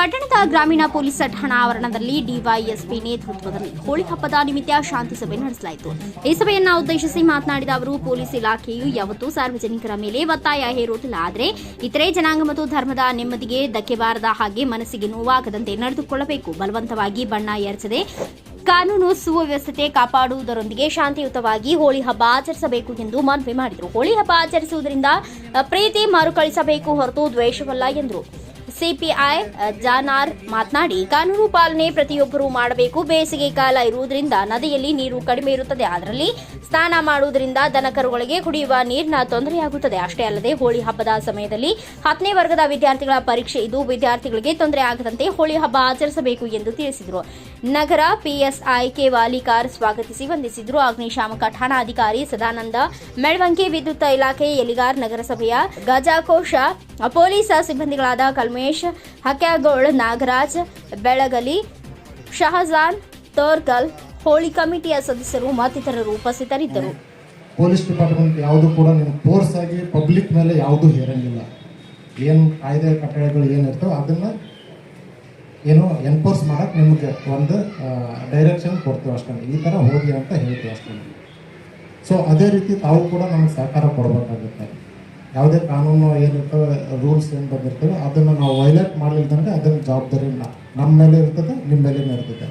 ಪಟ್ಟಣದ ಗ್ರಾಮೀಣ ಪೊಲೀಸ್ ಠಾಣಾ ಆವರಣದಲ್ಲಿ ಡಿವೈಎಸ್ಪಿ ನೇತೃತ್ವದಲ್ಲಿ ಹೋಳಿ ಹಬ್ಬದ ನಿಮಿತ್ತ ಶಾಂತಿ ಸಭೆ ನಡೆಸಲಾಯಿತು. ಈ ಸಭೆಯನ್ನ ಉದ್ದೇಶಿಸಿ ಮಾತನಾಡಿದ ಅವರು, ಪೊಲೀಸ್ ಇಲಾಖೆಯು ಯಾವತ್ತೂ ಸಾರ್ವಜನಿಕರ ಮೇಲೆ ಒತ್ತಾಯ ಹೇರುವುದಿಲ್ಲ ಆದರೆ ಇತರೆ ಜನಾಂಗ ಮತ್ತು ಧರ್ಮದ ನೆಮ್ಮದಿಗೆ ಧಕ್ಕೆ ಬಾರದ ಹಾಗೆ ಮನಸ್ಸಿಗೆ ನೋವಾಗದಂತೆ ನಡೆದುಕೊಳ್ಳಬೇಕು. ಬಲವಂತವಾಗಿ ಬಣ್ಣ ಎರಚದೆ ಕಾನೂನು ಸುವ್ಯವಸ್ಥೆ ಕಾಪಾಡುವುದರೊಂದಿಗೆ ಶಾಂತಿಯುತವಾಗಿ ಹೋಳಿ ಹಬ್ಬ ಆಚರಿಸಬೇಕು ಎಂದು ಮನವಿ ಮಾಡಿದರು. ಹೋಳಿ ಹಬ್ಬ ಆಚರಿಸುವುದರಿಂದ ಪ್ರೀತಿ ಮರುಕಳಿಸಬೇಕು ಹೊರತು ದ್ವೇಷವಲ್ಲ ಎಂದರು. ಸಿಪಿಐ ಜಾನಾರ್ ಮಾತನಾಡಿ, ಕಾನೂನು ಪಾಲನೆ ಪ್ರತಿಯೊಬ್ಬರೂ ಮಾಡಬೇಕು. ಬೇಸಿಗೆ ಕಾಲ ಇರುವುದರಿಂದ ನದಿಯಲ್ಲಿ ನೀರು ಕಡಿಮೆ ಇರುತ್ತದೆ. ಅದರಲ್ಲಿ ಸ್ನಾನ ಮಾಡುವುದರಿಂದ ದನಕರುಗಳಿಗೆ ಕುಡಿಯುವ ನೀರಿನ ತೊಂದರೆಯಾಗುತ್ತದೆ. ಅಷ್ಟೇ ಅಲ್ಲದೆ, ಹೋಳಿ ಹಬ್ಬದ ಸಮಯದಲ್ಲಿ ಹತ್ತನೇ ವರ್ಗದ ವಿದ್ಯಾರ್ಥಿಗಳ ಪರೀಕ್ಷೆ ಇದು. ವಿದ್ಯಾರ್ಥಿಗಳಿಗೆ ತೊಂದರೆ ಆಗದಂತೆ ಹೋಳಿ ಹಬ್ಬ ಆಚರಿಸಬೇಕು ಎಂದು ತಿಳಿಸಿದರು. ನಗರ ಪಿಎಸ್ಐ ಕೆ ವಾಲಿಕಾರ್ ಸ್ವಾಗತಿಸಿ ವಂದಿಸಿದರು. ಅಗ್ನಿಶಾಮಕ ಠಾಣಾಧಿಕಾರಿ ಸದಾನಂದ, ಮೆಳವಂಕಿ ವಿದ್ಯುತ್ ಇಲಾಖೆ ಎಲಿಗಾರ್ ನಗರಸಭೆಯ ಗಜಾಕೋಶ ಪೊಲೀಸ್ ಸಿಬ್ಬಂದಿಗಳಾದ ಕಲ್ಮೇಶ್, ಹಕ್ಯಾಗೋಳ್, ನಾಗರಾಜ್, ಬೆಳಗಲಿ, ಶಹಜಾನ್ ತೋರ್ಕಲ್ ಹೋಳಿ ಕಮಿಟಿಯ ಸದಸ್ಯರು ಮತ್ತಿತರರು ಉಪಸ್ಥಿತರಿದ್ದರು. ಪೊಲೀಸ್ ಡಿಪಾರ್ಟ್ಮೆಂಟ್ ಯಾವುದು ಕೂಡ ನೀವು ಫೋರ್ಸ್ ಆಗಿ ಪಬ್ಲಿಕ್ ಮೇಲೆ ಯಾವುದು ಹೇರಂಗಿಲ್ಲ. ಏನು ಕಾಯ್ದೆ ಕಟ್ಟಳೆಗಳು ಏನಿರ್ತವೆ ಅದನ್ನು ಏನು ಎನ್ಫೋರ್ಸ್ ಮಾಡಕ್ಕೆ ನಿಮಗೆ ಒಂದು ಡೈರೆಕ್ಷನ್ ಕೊಡ್ತೀವಿ ಅಷ್ಟೇ. ಈ ಥರ ಹೋಗಿ ಅಂತ ಹೇಳ್ತೀವಿ ಅಷ್ಟೇ. ಸೊ ಅದೇ ರೀತಿ ತಾವು ಕೂಡ ನಮ್ಗೆ ಸಹಕಾರ ಕೊಡಬೇಕಾಗುತ್ತೆ. ಯಾವುದೇ ಕಾನೂನು ಏನಿರ್ತವೆ ರೂಲ್ಸ್ ಏನು ಬಂದಿರ್ತವೆ ಅದನ್ನು ನಾವು ವೈಲೇಟ್ ಮಾಡಲಿಲ್ಲ ಅಂದರೆ ಅದನ್ನು ಜವಾಬ್ದಾರಿ ನಮ್ಮ ಮೇಲೆ ಇರ್ತದೆ ನಿಮ್ಮ ಮೇಲೆ ಇರ್ತದೆ.